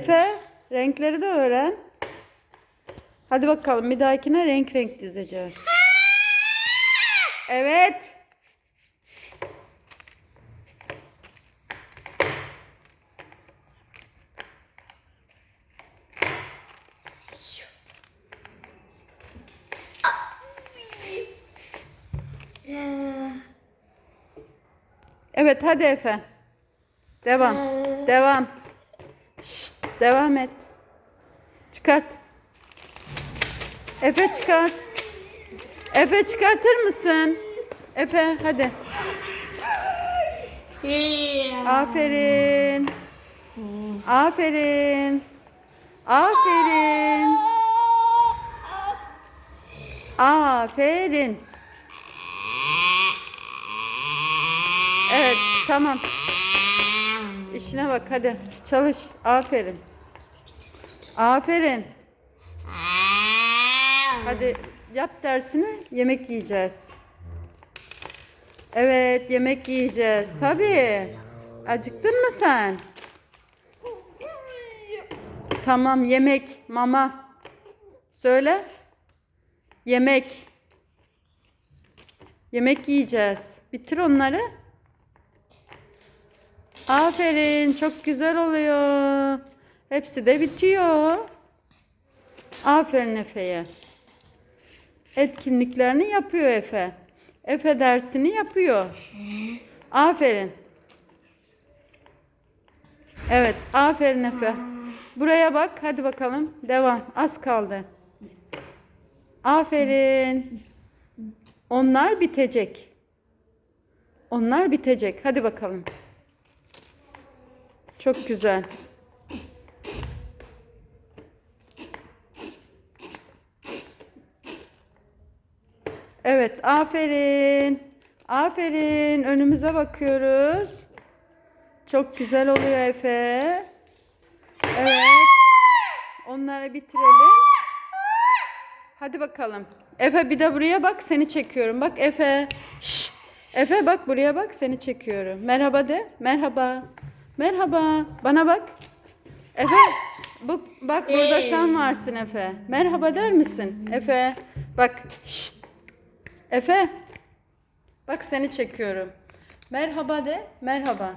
Efe renkleri de öğren. Hadi bakalım bir dahakine renk renk dizeceğiz. Evet. Evet hadi Efe. Devam. Devam. Şşt, devam et. Çıkart. Efe çıkart. Efe çıkartır mısın? Efe hadi. Aferin. Aferin. Aferin. Aferin. Evet tamam. İşine bak hadi. Çalış. Aferin. Aferin. Hadi yap dersini. Yemek yiyeceğiz. Evet yemek yiyeceğiz. Tabii. Acıktın mı sen? Tamam yemek. Mama. Söyle. Yemek. Yemek yiyeceğiz. Bitir onları. Aferin. Çok güzel oluyor. Hepsi de bitiyor. Aferin Efe'ye. Etkinliklerini yapıyor Efe. Efe dersini yapıyor. Aferin. Evet, aferin Efe. Buraya bak, hadi bakalım. Devam. Az kaldı. Aferin. Onlar bitecek. Onlar bitecek. Hadi bakalım. Çok güzel. Evet, aferin. Aferin. Önümüze bakıyoruz. Çok güzel oluyor Efe. Evet. Onları bitirelim. Hadi bakalım. Efe bir de buraya bak seni çekiyorum. Bak Efe. Şşt. Efe bak buraya bak seni çekiyorum. Merhaba de. Merhaba. Merhaba. Bana bak. Efe. Bu, bak burada sen varsın Efe. Merhaba der misin? Efe. Bak. Şşt. Efe. Bak seni çekiyorum. Merhaba de. Merhaba.